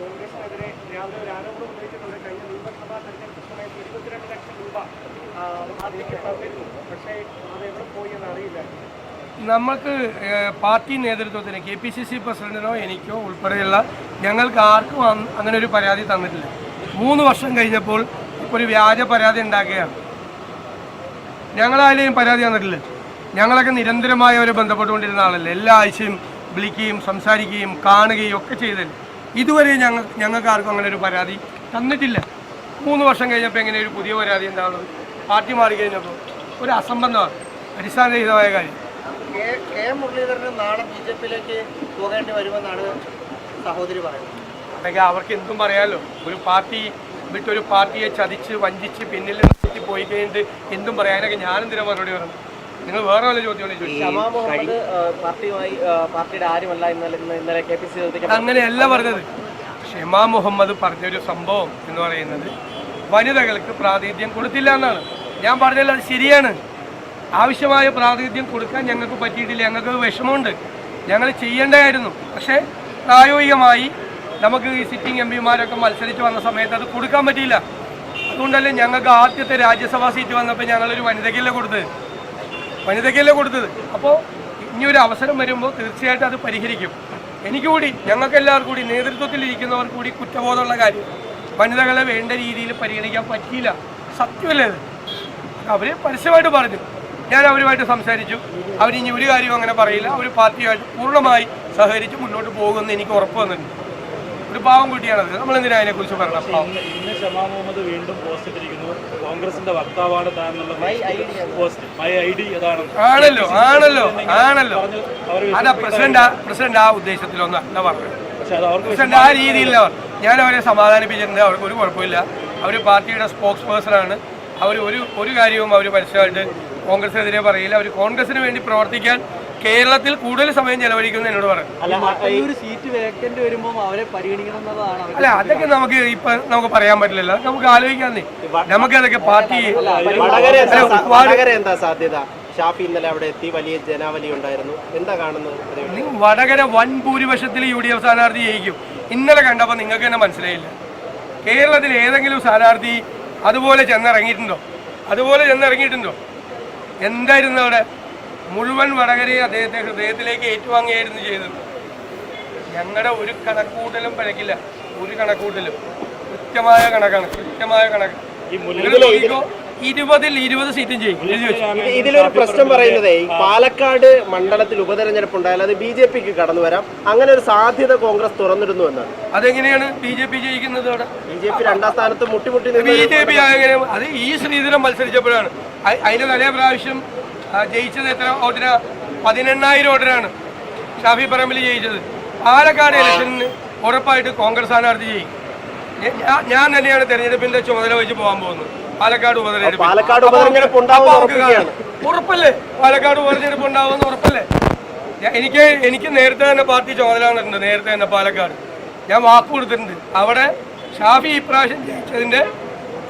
കോൺഗ്രസിനെതിരെ രാവിലെ ഒരു ആരോപണം ഉന്നയിച്ചിട്ടുണ്ട് കഴിഞ്ഞ നിയമസഭാ തെരഞ്ഞെടുപ്പ് സമയത്ത് ഇരുപത്തിരണ്ട് ലക്ഷം രൂപ പാർട്ടിക്ക് തന്നിരുന്നു പക്ഷേ അത് എവിടെ പോയി എന്ന് അറിയില്ല നമുക്ക് പാർട്ടി നേതൃത്വത്തിന് കെ പി സി സി പ്രസിഡന്റിനോ എനിക്കോ ഉൾപ്പെടെയുള്ള ഞങ്ങൾക്ക് ആർക്കും അങ്ങനെ ഒരു പരാതി തന്നിട്ടില്ല. മൂന്ന് വർഷം കഴിഞ്ഞപ്പോൾ ഒരു വ്യാജ പരാതി ഉണ്ടാക്കുകയാണ്. ഞങ്ങളായാലും പരാതി തന്നിട്ടില്ല. ഞങ്ങളൊക്കെ നിരന്തരമായി അവരെ ബന്ധപ്പെട്ടുകൊണ്ടിരുന്ന ആളല്ലേ. എല്ലാ ആഴ്ചയും വിളിക്കുകയും സംസാരിക്കുകയും കാണുകയും ഒക്കെ ചെയ്തല്ലേ. ഇതുവരെ ഞങ്ങൾ ഞങ്ങൾക്ക് ആർക്കും അങ്ങനെ ഒരു പരാതി തന്നിട്ടില്ല. മൂന്ന് വർഷം കഴിഞ്ഞപ്പോൾ എങ്ങനെ ഒരു പുതിയ പരാതി ഉണ്ടാവുന്നത് പാർട്ടി മാറി കഴിഞ്ഞപ്പോൾ ഒരു അസംബന്ധമാണ്. അടിസ്ഥാനരഹിതമായ കാര്യം. കെ കെ മുരളീധരന് നാളെ ബി ജെ പിയിലേക്ക് പോകേണ്ടി വരുമെന്നാണ് സഹോദരി പറയുന്നത്. അല്ലെങ്കിൽ അവർക്ക് എന്തും പറയാമല്ലോ ഒരു പാർട്ടി വിട്ടൊരു പാർട്ടിയെ ചതിച്ച് വഞ്ചിച്ച് പിന്നിൽ നിർത്തി പോയി കഴിഞ്ഞിട്ട് എന്തും പറയാനൊക്കെ ഞാനെന്തിനാ മറുപടി പറഞ്ഞു നിങ്ങൾ വേറെ വല്ല സി അങ്ങനെയല്ല പറഞ്ഞത്. ഷെമാ മുഹമ്മദ് പറഞ്ഞൊരു സംഭവം എന്ന് പറയുന്നത് വനിതകൾക്ക് പ്രാതിനിധ്യം കൊടുത്തില്ല എന്നാണ്. ഞാൻ പറഞ്ഞല്ലോ അത് ശരിയാണ്. ആവശ്യമായ പ്രാതിനിധ്യം കൊടുക്കാൻ ഞങ്ങൾക്ക് പറ്റിയിട്ടില്ല. ഞങ്ങൾക്ക് വിഷമമുണ്ട്. ഞങ്ങൾ ചെയ്യേണ്ടതായിരുന്നു. പക്ഷേ പ്രായോഗികമായി നമുക്ക് ഈ സിറ്റിംഗ് എം പിമാരൊക്കെ മത്സരിച്ച് വന്ന സമയത്ത് അത് കൊടുക്കാൻ പറ്റിയില്ല. അതുകൊണ്ടല്ലേ ഞങ്ങൾക്ക് ആദ്യത്തെ രാജ്യസഭാ സീറ്റ് വന്നപ്പോൾ ഞങ്ങളൊരു വനിതയ്ക്കല്ലേ കൊടുത്തത്? വനിതയ്ക്കല്ലേ കൊടുത്തത്? അപ്പോൾ ഇനി ഒരു അവസരം വരുമ്പോൾ തീർച്ചയായിട്ടും അത് പരിഹരിക്കും. എനിക്ക് കൂടി ഞങ്ങൾക്ക് എല്ലാവർക്കും കൂടി നേതൃത്വത്തിൽ ഇരിക്കുന്നവർ കൂടി കുറ്റബോധമുള്ള കാര്യം. വനിതകളെ വേണ്ട രീതിയിൽ പരിഗണിക്കാൻ പറ്റിയില്ല. സത്യമല്ലേ അത്? അവർ പരസ്യമായിട്ട് പറഞ്ഞു. ഞാൻ അവരുമായിട്ട് സംസാരിച്ചു. അവരിനി ഒരു കാര്യവും അങ്ങനെ പറയില്ല. അവർ പാർട്ടിയുമായിട്ട് പൂർണമായി സഹകരിച്ച് മുന്നോട്ട് പോകുമെന്ന് എനിക്ക് ഉറപ്പ് വന്നിട്ടുണ്ട്. ഒരു പാവം കുട്ടിയാണത് നമ്മൾ എന്തിനാ അതിനെക്കുറിച്ച് പറയണം? പാവം ഇന്ന് ഷമാ മുഹമ്മദ് വീണ്ടും പോസ്റ്റ് ഇട്ടിരിക്കുന്നു. കോൺഗ്രസിന്റെ വക്താവാണ് താൻ പോസ്റ്റ് മൈ ഐ ഡി അതാണ് ആണല്ലോ ആണല്ലോ ആണല്ലോ. അതാ പ്രസിഡന്റ് പ്രസിഡന്റ് ആ ഉദ്ദേശത്തിലൊന്നല്ല പറഞ്ഞത്. പ്രസിഡന്റ് ആ രീതിയിലല്ല. ഞാൻ അവരെ സമാധാനിപ്പിച്ചിട്ടുണ്ട്. അവർക്ക് ഒരു കുഴപ്പമില്ല. അവർ പാർട്ടിയുടെ സ്പോക്സ് പേഴ്സണാണ് അവർ ഒരു ഒരു കാര്യവും അവർ പരസ്യമായിട്ട് കോൺഗ്രസിനെതിരെ പറയില്ല. അവർ കോൺഗ്രസിന് വേണ്ടി പ്രവർത്തിക്കാൻ കേരളത്തിൽ കൂടുതൽ സമയം ചെലവഴിക്കുന്ന എന്നോട് പറഞ്ഞു അല്ല ഒരു സീറ്റ് വേക്കന്റ് വരുമ്പോൾ അവരെ പരിഗണിക്കണം അതൊക്കെ നമുക്ക് ഇപ്പൊ നമുക്ക് പറയാൻ പറ്റില്ലല്ലോ. നമുക്ക് ആലോചിക്കാന്നേ നമുക്ക് അതൊക്കെ പാർട്ടി എന്താ സാധ്യത? ഷാഫി ഇന്നലെ അവിടെ എത്തി വലിയ ജനാവലി ഉണ്ടായിരുന്നു. എന്താ കാണുന്നത്? വടകര വൻ ഭൂരിപക്ഷത്തിൽ യു ഡി എഫ് സ്ഥാനാർത്ഥി ജയിക്കും. ഇന്നലെ കണ്ടപ്പോൾ നിങ്ങൾക്ക് തന്നെ മനസ്സിലായില്ല. കേരളത്തിൽ ഏതെങ്കിലും സ്ഥാനാർത്ഥി അതുപോലെ ചെന്നിറങ്ങിയിട്ടുണ്ടോ? അതുപോലെ ചെന്നിറങ്ങിയിട്ടുണ്ടോ? എന്തായിരുന്നു അവിടെ? മുഴുവൻ വടകരയെ അദ്ദേഹത്തെ ഹൃദയത്തിലേക്ക് ഏറ്റുവാങ്ങിയായിരുന്നു ചെയ്തത്. ഞങ്ങളുടെ ഒരു കണക്കൂട്ടലും പഴക്കില്ല. ഒരു കണക്കൂട്ടലും. കൃത്യമായ കണക്കാണ്. കൃത്യമായ കണക്ക്. ഇരുപതിൽ ഇരുപത് സീറ്റും ചെയ്യും ഇതിലൊരു പ്രശ്നം പറയുന്നത് പാലക്കാട് മണ്ഡലത്തിൽ ഉപതെരഞ്ഞെടുപ്പ് ഉണ്ടായാൽ അത് ബി ജെ പിക്ക് കടന്നു വരാം. അങ്ങനെ ഒരു സാധ്യത കോൺഗ്രസ് തുറന്നിരുന്നു എന്നാണ് അതെങ്ങനെയാണ് ബി ജെ പി ജയിക്കുന്നത് അവിടെ? ബി ജെ പി രണ്ടാം സ്ഥാനത്ത് മുട്ടിമുട്ടി ബി ജെ പി അത് ഈ ശ്രീധരൻ മത്സരിച്ചപ്പോഴാണ്. അ- അതിന്റെ തലേ പ്രാവശ്യം ജയിച്ചത് എത്ര വോട്ടിനാ? പതിനെണ്ണായിരം വോട്ടിനാണ് ഷാഫി പറമ്പിൽ ജയിച്ചത്. പാലക്കാട് ഇലക്ഷനിൽ ഉറപ്പായിട്ട് കോൺഗ്രസ് സ്ഥാനാർത്ഥി ജയിക്കും. ഞാൻ തന്നെയാണ് തെരഞ്ഞെടുപ്പിന്റെ ചുമതല വെച്ച് പോകാൻ പോകുന്നത്. പാലക്കാട് ഉപതെരഞ്ഞെടുപ്പ് പാലക്കാട് ഉപതെരഞ്ഞെടുപ്പ്. ഉറപ്പല്ലേ? പാലക്കാട് ഉപതെരഞ്ഞെടുപ്പ് ഉണ്ടാവുമെന്ന് ഉറപ്പല്ലേ? എനിക്ക് എനിക്ക് നേരത്തെ തന്നെ പാർട്ടി ചുമതല തന്നിട്ടുണ്ട്. നേരത്തെ തന്നെ പാലക്കാട്. ഞാൻ വാക്ക് കൊടുത്തിട്ടുണ്ട്. അവിടെ ഷാഫി ഇപ്രാവശ്യം ജയിച്ചതിന്റെ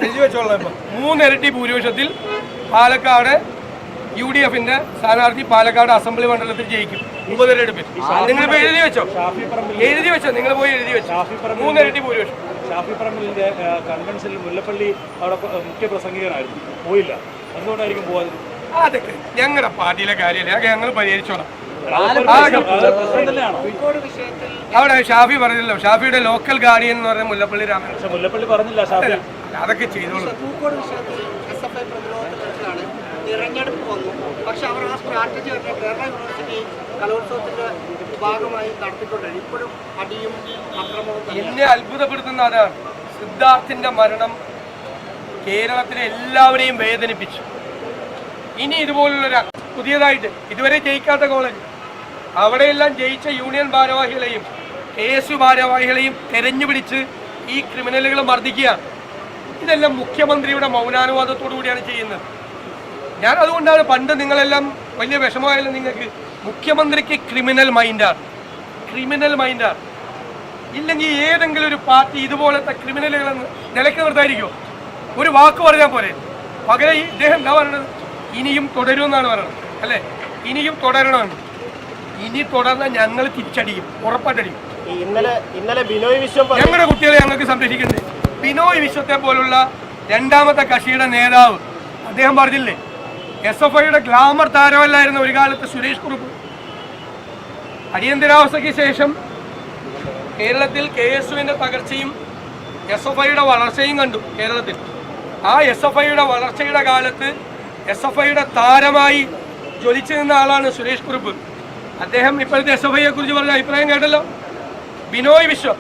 എഴുതി വെച്ചോളാം ഇപ്പം. മൂന്നിരട്ടി ഭൂരിപക്ഷത്തിൽ പാലക്കാട് യു ഡി എഫിന്റെ സ്ഥാനാർത്ഥി പാലക്കാട് അസംബ്ലി മണ്ഡലത്തിൽ ജയിക്കും. ഉപതെരഞ്ഞെടുപ്പിൽ പോയി എഴുതി വെച്ചോ? എഴുതി വെച്ചോ? നിങ്ങൾ പോയി എഴുതി വെച്ചോ? മൂന്നിരട്ടി ഭൂരിപക്ഷം. ഷാഫി പറമ്പിലിന്റെ കൺവെൻഷനിൽ മുല്ലപ്പള്ളി അവിടെ മുഖ്യ പ്രസംഗികനായിരുന്നു. പോയില്ല. എന്തുകൊണ്ടായിരിക്കും പോകാതെ അതൊക്കെ ഞങ്ങളുടെ പാർട്ടിയിലെ കാര്യമല്ലേ? അതൊക്കെ ഞങ്ങൾ പരിഹരിച്ചോളാം. അവിടെ ഷാഫി പറഞ്ഞല്ലോ ഷാഫിയുടെ ലോക്കൽ ഗാർഡിയൻ എന്ന് പറഞ്ഞ മുല്ലപ്പള്ളി രാമകൃഷ്ണൻ മുല്ലപ്പള്ളി പറഞ്ഞില്ല ഷാഫി. അതൊക്കെ ചെയ്തോളൂ പൂക്കോട് വിഷയത്തിൽ എസ് എഫ് ഐ പ്രതിരോധത്തിലാണ് തിരഞ്ഞെടുപ്പ് വന്നു. പക്ഷെ അവർ ആ സ്ട്രാറ്റജി തന്നെ കേരള യൂണിവേഴ്സിറ്റി കലോത്സവത്തിന്റെ ഭാഗമായി നടത്തിക്കൊണ്ടാണ് ഇപ്പോഴും അടിയും അക്രമവും എന്നെ അത്ഭുതപ്പെടുത്തുന്ന അതാണ് സിദ്ധാർത്ഥിന്റെ മരണം കേരളത്തിലെ എല്ലാവരെയും വേദനിപ്പിച്ചു. ഇനി ഇതുപോലുള്ളൊരു പുതിയതായിട്ട് ഇതുവരെ ജയിക്കാത്ത കോളേജ് അവിടെയെല്ലാം ജയിച്ച യൂണിയൻ ഭാരവാഹികളെയും കെ എസ് യു ഭാരവാഹികളെയും തെരഞ്ഞുപിടിച്ച് ഈ ക്രിമിനലുകൾ മർദ്ദിക്കുകയാണ്. ഇതെല്ലാം മുഖ്യമന്ത്രിയുടെ മൗനാനുവാദത്തോടു കൂടിയാണ് ചെയ്യുന്നത്. ഞാൻ അതുകൊണ്ടാണ് പണ്ട് നിങ്ങളെല്ലാം വലിയ വിഷമമായാലും നിങ്ങൾക്ക് മുഖ്യമന്ത്രിക്ക് ക്രിമിനൽ മൈൻഡാണ് ക്രിമിനൽ മൈൻഡാണ് ഇല്ലെങ്കിൽ ഏതെങ്കിലും ഒരു പാർട്ടി ഇതുപോലത്തെ ക്രിമിനലുകൾ നിലയ്ക്ക് നിർത്തായിരിക്കുമോ ഒരു വാക്ക് പറഞ്ഞാൽ പോലെ പകരം ഇദ്ദേഹം എന്താ പറയുന്നത് ഇനിയും തുടരുമെന്നാണ് പറയുന്നത് അല്ലേ? ഇനിയും തുടരണമെന്ന് ഇനി തുടർന്ന് ഞങ്ങൾ തിരിച്ചടിക്കും ഉറപ്പായിട്ടടിക്കും ഇന്നലെ ഇന്നലെ ബിനോയ് വിശ്വം ഞങ്ങളുടെ കുട്ടികളെ ഞങ്ങൾക്ക് സംരക്ഷിക്കുന്നുണ്ട് ബിനോയ് വിശ്വത്തെ പോലുള്ള രണ്ടാമത്തെ കക്ഷിയുടെ നേതാവ് അദ്ദേഹം പറഞ്ഞില്ലേ? എസ് എഫ് ഐയുടെ ഗ്ലാമർ താരമല്ലായിരുന്നു ഒരു കാലത്ത് സുരേഷ് കുറുപ്പ്. അടിയന്തരാവസ്ഥയ്ക്ക് ശേഷം കേരളത്തിൽ കെ എസ് യുവിന്റെ തകർച്ചയും എസ് എഫ് ഐയുടെ വളർച്ചയും കണ്ടു കേരളത്തിൽ. ആ എസ് എഫ് ഐയുടെ വളർച്ചയുടെ കാലത്ത് എസ് എഫ് ഐയുടെ താരമായി ജ്വലിച്ചു നിന്ന ആളാണ് സുരേഷ് കുറുപ്പ്. അദ്ദേഹം ഇപ്പോഴത്തെ എസ് എഫ് ഐയെ കുറിച്ച് പറഞ്ഞ അഭിപ്രായം കേട്ടല്ലോ? ബിനോയ് വിശ്വം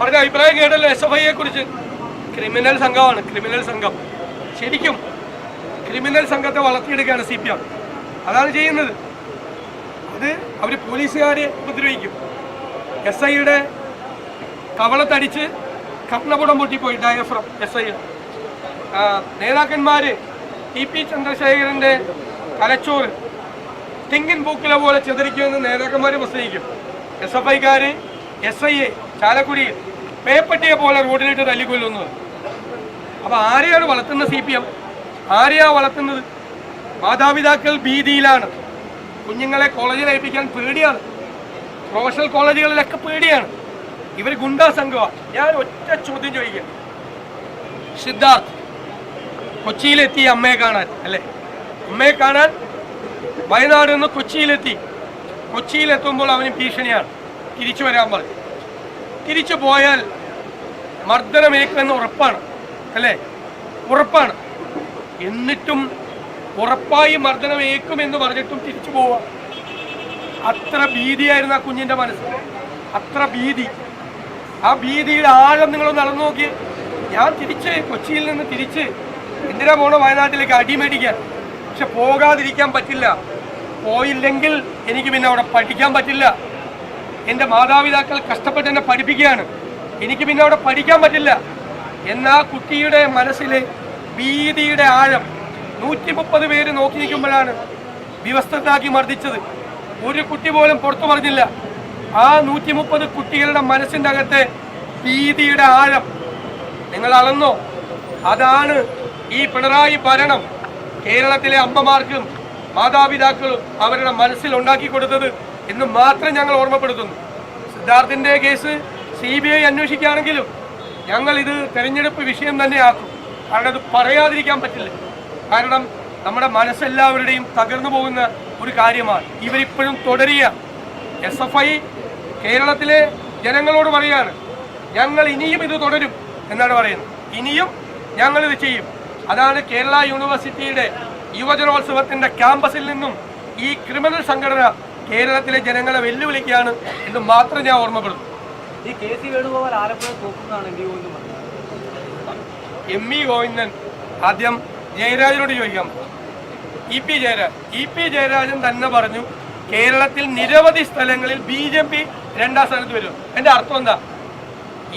പറഞ്ഞ അഭിപ്രായം കേട്ടല്ലോ എസ് എഫ് ഐയെ കുറിച്ച് ക്രിമിനൽ സംഘമാണ് ക്രിമിനൽ സംഘം. ശരിക്കും ക്രിമിനൽ സംഘത്തെ വളർത്തിയെടുക്കുകയാണ് സി പി എം അതാണ് ചെയ്യുന്നത്. അത് അവർ പോലീസുകാരെ ഉപദ്രവിക്കും. എസ് ഐയുടെ കവളത്തടിച്ച് കർണപുടം പൊട്ടിപ്പോയി ഡയഫ്രം എസ് ഐ നേതാക്കന്മാർ ടി പി ചന്ദ്രശേഖരന്റെ തലച്ചോറ് തെങ്ങിൻ പൂക്കിലെ പോലെ ചെതറിക്കുമെന്ന് നേതാക്കന്മാർ പ്രസംഗിക്കും. എസ് എഫ് ഐക്കാർ എസ് ഐ എ ചാലക്കുടിയിൽ പേപ്പട്ടിയെ പോലെ റോഡിലിട്ട് തല്ലിക്കൊല്ലുന്നു അപ്പോൾ ആരെയാണ് വളർത്തുന്ന സി പി എം ആരെയാ വളർത്തുന്നത്? മാതാപിതാക്കൾ ഭീതിയിലാണ്. കുഞ്ഞുങ്ങളെ കോളേജിൽ അയപ്പിക്കാൻ പേടിയാണ്. പ്രൊഫഷണൽ കോളേജുകളിലൊക്കെ പേടിയാണ്. ഇവർ ഗുണ്ടാ സംഘമാണ് ഞാൻ ഒറ്റ ചോദ്യം ചോദിക്കാം. സിദ്ധാർത്ഥ് കൊച്ചിയിലെത്തി അമ്മയെ കാണാൻ അല്ലേ? അമ്മയെ കാണാൻ വയനാട് നിന്ന് കൊച്ചിയിലെത്തി. കൊച്ചിയിലെത്തുമ്പോൾ അവന് ഭീഷണിയാണ്. തിരിച്ചു വരാൻ പറഞ്ഞു. തിരിച്ചു പോയാൽ മർദ്ദനമേക്കുമെന്ന് ഉറപ്പാണ്. അല്ലേ? ഉറപ്പാണ്. എന്നിട്ടും ഉറപ്പായി മർദ്ദനമേക്കുമെന്ന് പറഞ്ഞിട്ടും തിരിച്ചു പോവുക അത്ര ഭീതിയായിരുന്നു ആ കുഞ്ഞിന്റെ മനസ്സിൽ അത്ര ഭീതി. ആ ഭീതിയുടെ ആഴം നിങ്ങൾ നടന്നു നോക്കി ഞാൻ തിരിച്ച് കൊച്ചിയിൽ നിന്ന് തിരിച്ച് എന്തിനാ പോണ വയനാട്ടിലേക്ക് അടിമേടിക്കാൻ. പക്ഷെ പോകാതിരിക്കാൻ പറ്റില്ല. പോയില്ലെങ്കിൽ എനിക്ക് പിന്നെ അവിടെ പഠിക്കാൻ പറ്റില്ല. എന്റെ മാതാപിതാക്കൾ കഷ്ടപ്പെട്ട് എന്നെ പഠിപ്പിക്കുകയാണ്. എനിക്ക് പിന്നെ അവിടെ പഠിക്കാൻ പറ്റില്ല. എന്നാ കുട്ടിയുടെ മനസ്സിലെ ഭീതിയുടെ ആഴം നൂറ്റി മുപ്പത് പേര് നോക്കി നിൽക്കുമ്പോഴാണ് വിവസ്ത്രനാക്കി മർദ്ദിച്ചത്. ഒരു കുട്ടി പോലും പുറത്തു പറഞ്ഞില്ല ആ നൂറ്റി മുപ്പത് കുട്ടികളുടെ മനസ്സിന്റെ അകത്തെ ഭീതിയുടെ ആഴം നിങ്ങൾ അളന്നോ? അതാണ് ഈ പിണറായി ഭരണം കേരളത്തിലെ അമ്മമാർക്കും മാതാപിതാക്കളും അവരുടെ മനസ്സിൽ ഉണ്ടാക്കി കൊടുത്തത് എന്ന് മാത്രം ഞങ്ങൾ ഓർമ്മപ്പെടുത്തുന്നു. സിദ്ധാർത്ഥിന്റെ കേസ് സി ബി ഐ അന്വേഷിക്കുകയാണെങ്കിലും ഞങ്ങൾ ഇത് തെരഞ്ഞെടുപ്പ് വിഷയം തന്നെയാക്കും കാരണം അത് പറയാതിരിക്കാൻ പറ്റില്ല. കാരണം നമ്മുടെ മനസ്സെല്ലാവരുടെയും തകർന്നു പോകുന്ന ഒരു കാര്യമാണ്. ഇവരിപ്പോഴും തുടരുക. എസ് എഫ് ഐ കേരളത്തിലെ ജനങ്ങളോട് പറയാണ് ഞങ്ങൾ ഇനിയും ഇത് തുടരും എന്നാണ് പറയുന്നത്. ഇനിയും ഞങ്ങൾ ഇത് ചെയ്യും. അതാണ് കേരള യൂണിവേഴ്സിറ്റിയുടെ യുവജനോത്സവത്തിന്റെ ക്യാമ്പസിൽ നിന്നും ഈ ക്രിമിനൽ സംഘടന കേരളത്തിലെ ജനങ്ങളെ വെല്ലുവിളിക്കുകയാണ് എന്ന് മാത്രം ഞാൻ ഓർമ്മപ്പെടുന്നു ഈ കെ സി വേണുഗോപാൽ ആലപ്പുഴ തോക്കുന്നതാണ് പറഞ്ഞത് എം ഇ ഗോവിന്ദൻ. ആദ്യം ജയരാജനോട് ചോദിക്കാം. E P Jayaraj E P Jayarajan തന്നെ പറഞ്ഞു കേരളത്തിൽ നിരവധി സ്ഥലങ്ങളിൽ ബി ജെ പി രണ്ടാം സ്ഥാനത്ത് വരും. എന്റെ അർത്ഥം എന്താ?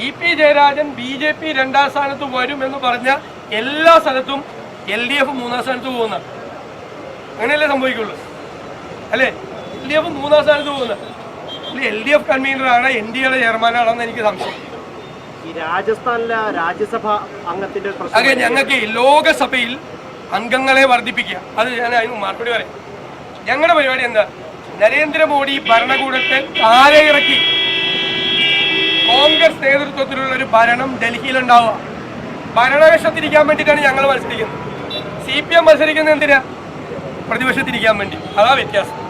E P Jayarajan B J P രണ്ടാം സ്ഥാനത്ത് വരും എന്ന് പറഞ്ഞ എല്ലാ സ്ഥലത്തും എൽ ഡി എഫ് മൂന്നാം സ്ഥാനത്ത് പോകുന്ന. അങ്ങനെയല്ലേ സംഭവിക്കുള്ളൂ? അല്ലേ? എൽ ഡി എഫ് മൂന്നാം സ്ഥാനത്ത് പോകുന്ന. എൽ ഡി എഫ് കൺവീനറാണ് എൻ ഡി എയുടെ ചെയർമാനാണെന്ന് എനിക്ക് സംശയം. ഈ രാജസ്ഥാനിലെ രാജ്യസഭ അംഗത്തിന്റെ ഞങ്ങൾക്ക് ലോകസഭയിൽ അംഗങ്ങളെ വർദ്ധിപ്പിക്കുക. അത് ഞാൻ അതിന് മറുപടി പറയാം. ഞങ്ങളുടെ പരിപാടി എന്താ? നരേന്ദ്രമോദി ഭരണകൂടത്തെ താഴെ ഇറക്കി. കോൺഗ്രസ് നേതൃത്വത്തിലുള്ള ഒരു ഭരണം ഡൽഹിയിലുണ്ടാവുക. ഭരണപക്ഷത്തിരിക്കാൻ വേണ്ടിയിട്ടാണ് ഞങ്ങൾ മത്സരിക്കുന്നത്. സി പി എം മത്സരിക്കുന്നത് എന്തിനാ? പ്രതിപക്ഷത്തിരിക്കാൻ വേണ്ടി. അതാ വ്യത്യാസം.